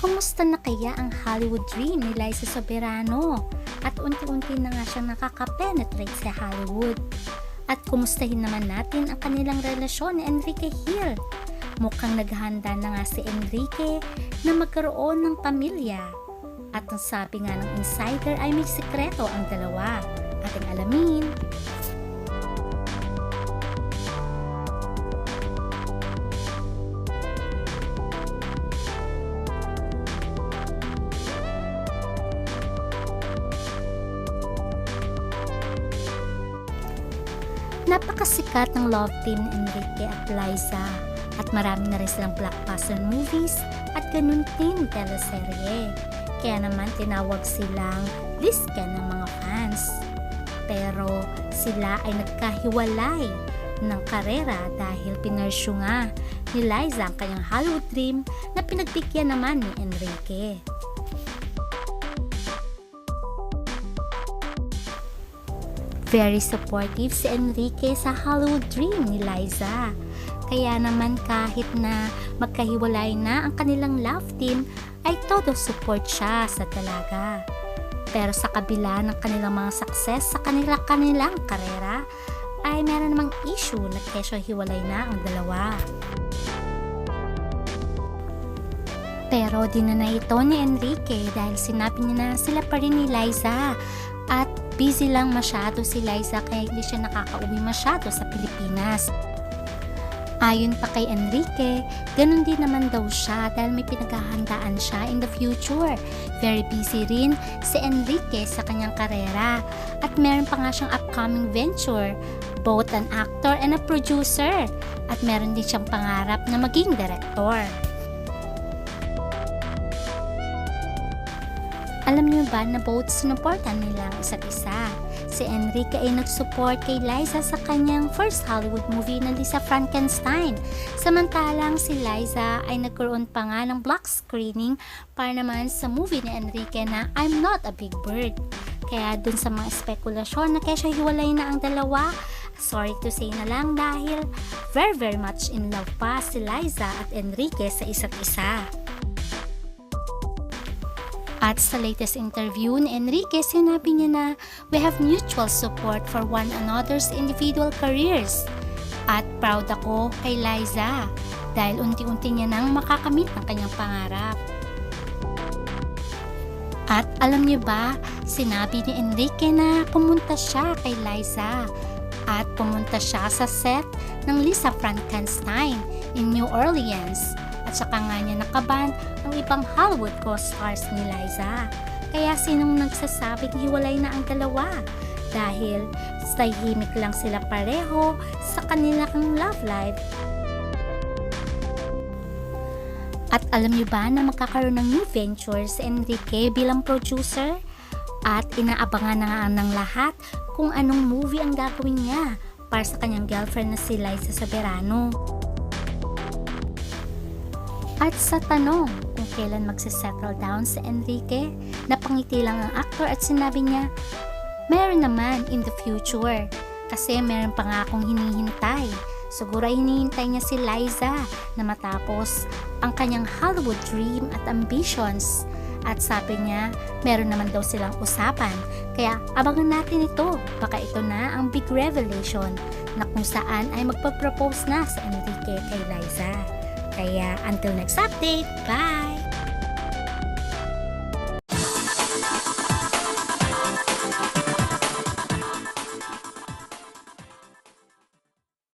Kumusta na kaya ang Hollywood dream ni Liza Soberano? At unti-unti na nga siyang nakaka-penetrate sa Hollywood. At kumustahin naman natin ang kanilang relasyon ni Enrique Hill. Mukhang naghahanda na nga si Enrique na magkaroon ng pamilya. At ang sabi nga ng insider ay may sikreto ang dalawa. Ating alamin. Napakasikat ng love team ni Enrique at Liza at marami na rin silang blockbuster movies at ganun din teleserye. Kaya naman tinawag silang Lisken ng mga fans. Pero sila ay nagkahiwalay ng karera dahil pinersyo nga ni Liza ang kanyang Hollywood dream na pinagbigyan naman ni Enrique. Very supportive si Enrique sa Hollywood dream ni Liza. Kaya naman kahit na magkahiwalay na ang kanilang love team, ay todo support siya sa dalaga. Pero sa kabila ng kanilang mga success sa kanila kanilang karera, ay meron namang issue na kesyo hiwalay na ang dalawa. Pero di na na ito ni Enrique dahil sinabi niya na sila pa rin ni Liza at busy lang masyado si Liza kaya hindi siya nakakauwi masyado sa Pilipinas. Ayon pa kay Enrique, ganun din naman daw siya dahil may pinaghahandaan siya in the future. Very busy rin si Enrique sa kanyang karera at meron pa nga siyang upcoming venture, both an actor and a producer at meron din siyang pangarap na maging director. Alam niyo ba na both sinuportan nila ang isa't isa? Si Enrique ay nag-support kay Liza sa kanyang first Hollywood movie na Lisa Frankenstein. Samantalang si Liza ay nagkaroon pa nga ng block screening para naman sa movie ni Enrique na I'm Not a Big Bird. Kaya dun sa mga spekulasyon na kesyo hiwalay na ang dalawa, sorry to say na lang dahil very very much in love pa si Liza at Enrique sa isa't isa. At sa latest interview ni Enrique, sinabi niya na we have mutual support for one another's individual careers. At proud ako kay Liza dahil unti-unti niya nang makakamit ang kanyang pangarap. At alam niyo ba, sinabi ni Enrique na pumunta siya kay Liza at pumunta siya sa set ng Lisa Frankenstein in New Orleans at saka nga niya nakaban ang ibang Hollywood co-stars ni Liza. Kaya sinong nagsasabing hiwalay na ang dalawa? Dahil tahimik lang sila pareho sa kanilang love life. At alam niyo ba na magkakaroon ng new venture si Enrique bilang producer? At inaabangan na nga ng lahat kung anong movie ang gagawin niya para sa kanyang girlfriend na si Liza Soberano. At sa tanong kung kailan magsisettle down si Enrique, napangiti lang ang aktor at sinabi niya, meron naman in the future kasi meron pa nga akong hinihintay. Siguro ay hinihintay niya si Liza na matapos ang kanyang Hollywood dream at ambitions. At sabi niya, meron naman daw silang usapan. Kaya abangan natin ito. Baka ito na ang big revelation na kung saan ay magpa-propose na sa Enrique kay Liza. Kaya until next update, bye!